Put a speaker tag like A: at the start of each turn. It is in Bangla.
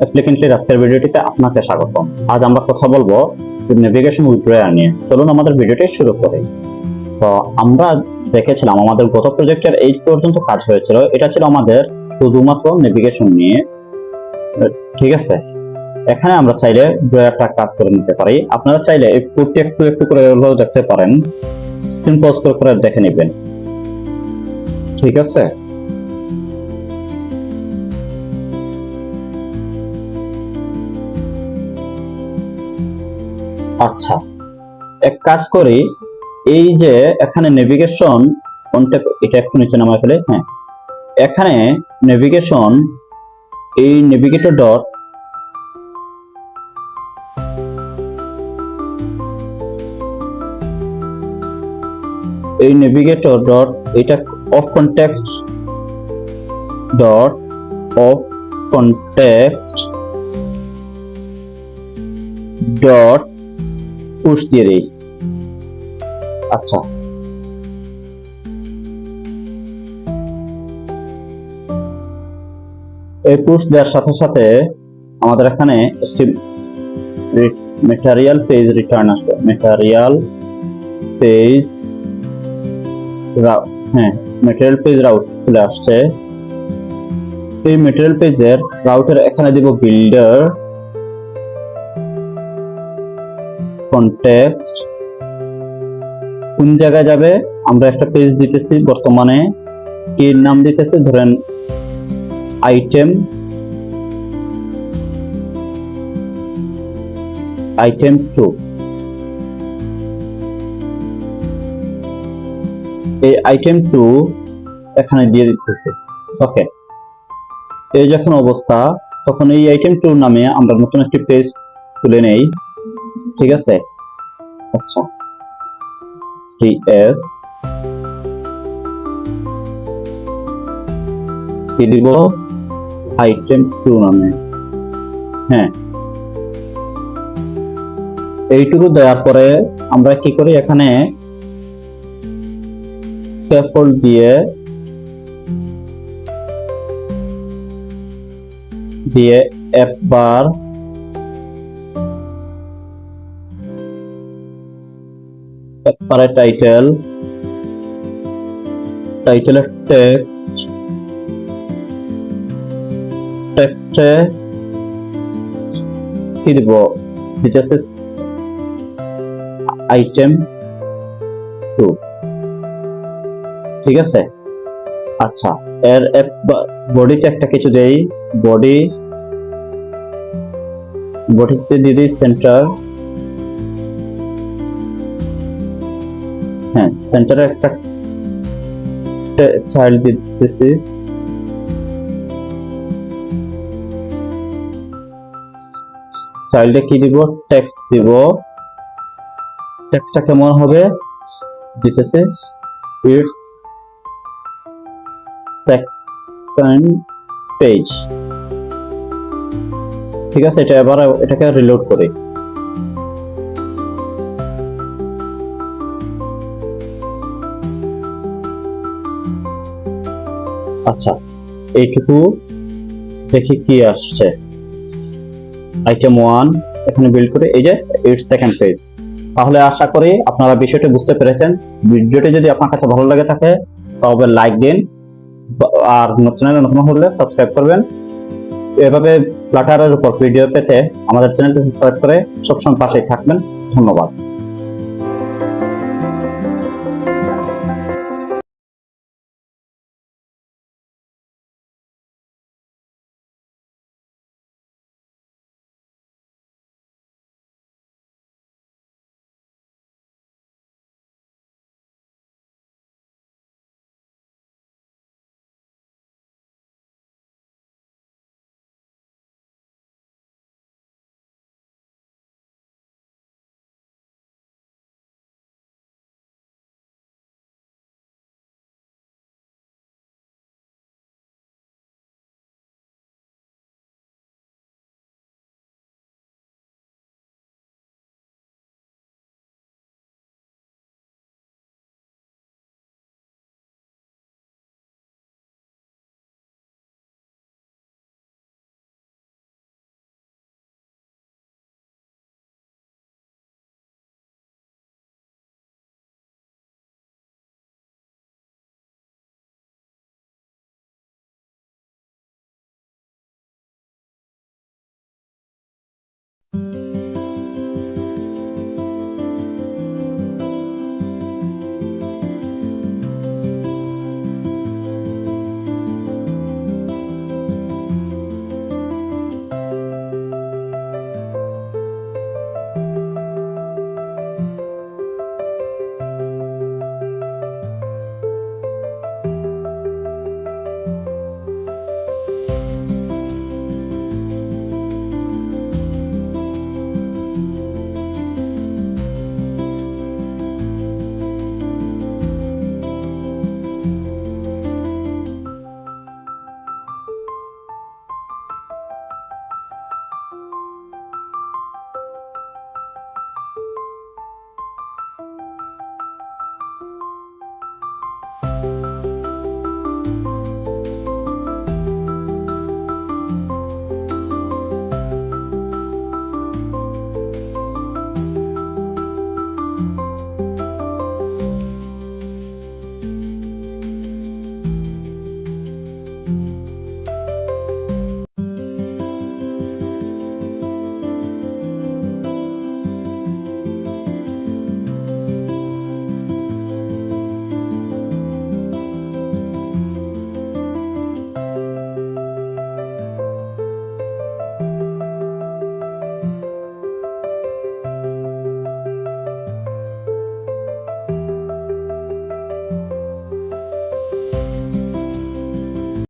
A: অ্যাপ্লিকেন্টলির আজকের ভিডিওটিতে আপনাকে স্বাগত। আজ আমরা কথা বলব নেভিগেশন উইথড্রয়ার নিয়ে। চলুন আমাদের ভিডিওটি শুরু করি। তো আমরা দেখেছিলাম, আমাদের গত প্রজেক্টের এই পর্যন্ত কাজ হয়েছিল। এটা ছিল আমাদের শুধুমাত্র নেভিগেশন নিয়ে। ঠিক আছে? এখানে আমরা চাইলে ড্রয়ারটা কাজ করে নিতে পারি। আপনারা চাইলে এই কোডটি একটু একটু করে হলেও দেখতে পারেন। স্ক্রিন পজ করে করে দেখে নেবেন। ঠিক আছে? আচ্ছা এক কাজ করি, এই যে এখানে নেভিগেশন কোনটা এটা একটু নিচে নামায় ফেলে হ্যাঁ। এখানে নেভিগেশন এই নেভিগেটর ডট এই নেভিগেটর ডট এটা of context dot of context dot push দিয়ে দিই। আচ্ছা। এই পুশ দেওয়ার সাথে সাথে আমাদের এখানে একটি মেটারিয়াল পেজ রিটার্ন আসবে। মেটারিয়াল পেজ হ্যাঁ মেটেরিয়াল পেজ রাউট চলে আসছে। এই মেটেরিয়াল পেজের রাউটের এখানে দিব বিল্ডার কনটেক্সট কোন জায়গায় যাবে? আমরা একটা পেজ দিতেছি বর্তমানে। কি নাম দিতেছি? ধরেন আইটেম আইটেম টু এই আইটেম টু এখানে দিয়ে দিতেছে। ওকে এই যখন অবস্থা, তখন এই আইটেম টু নামে আমরা নতুন একটি পেজ তুলে নেই। ঠিক আছে? আচ্ছা। টি এফ কি দিব? আইটেম টু নামে। হ্যাঁ। এইটুকু দেওয়ার পরে আমরা কি করি? এখানে স্ক্যাফোল্ড দিয়ে দিয়ে একবার একবারে টাইটেল টাইটেলের টেক্সট টেক্সটে কি দিব? দিতেছে আইটেম টু ঠিক আছে? আচ্ছা এর এক বডিতে একটা কিছু দেই বডি বডিতে দিয়ে দিই সেন্টার হ্যাঁ সেন্টারে একটা চাইল্ড দিতেছি। চাইল্ডে কি দিব? টেক্সট দিব। টেক্সটটা কেমন হবে? দিতেছে। ইটস সেকেন্ড পেজ ঠিক আছে, এটা এবার, এটাকে রিলোড করি। আচ্ছা এইটুকু দেখি কি আসছে। আইটেম ওয়ান এখানে বিল্ড করে, এই যে এইট সেকেন্ড পেজ তাহলে আশা করি আপনারা বিষয়টি বুঝতে পেরেছেন। ভিডিওটি যদি আপনার কাছে ভালো লাগে থাকে, তবে লাইক দিন। আর চ্যানেলে নতুন হলে সাবস্ক্রাইব করবেন। এভাবে ফ্লাটারের উপর ভিডিও পেতে আমাদের চ্যানেলটি সাবস্ক্রাইব করে সবসময় পাশে থাকবেন। ধন্যবাদ। Thank you.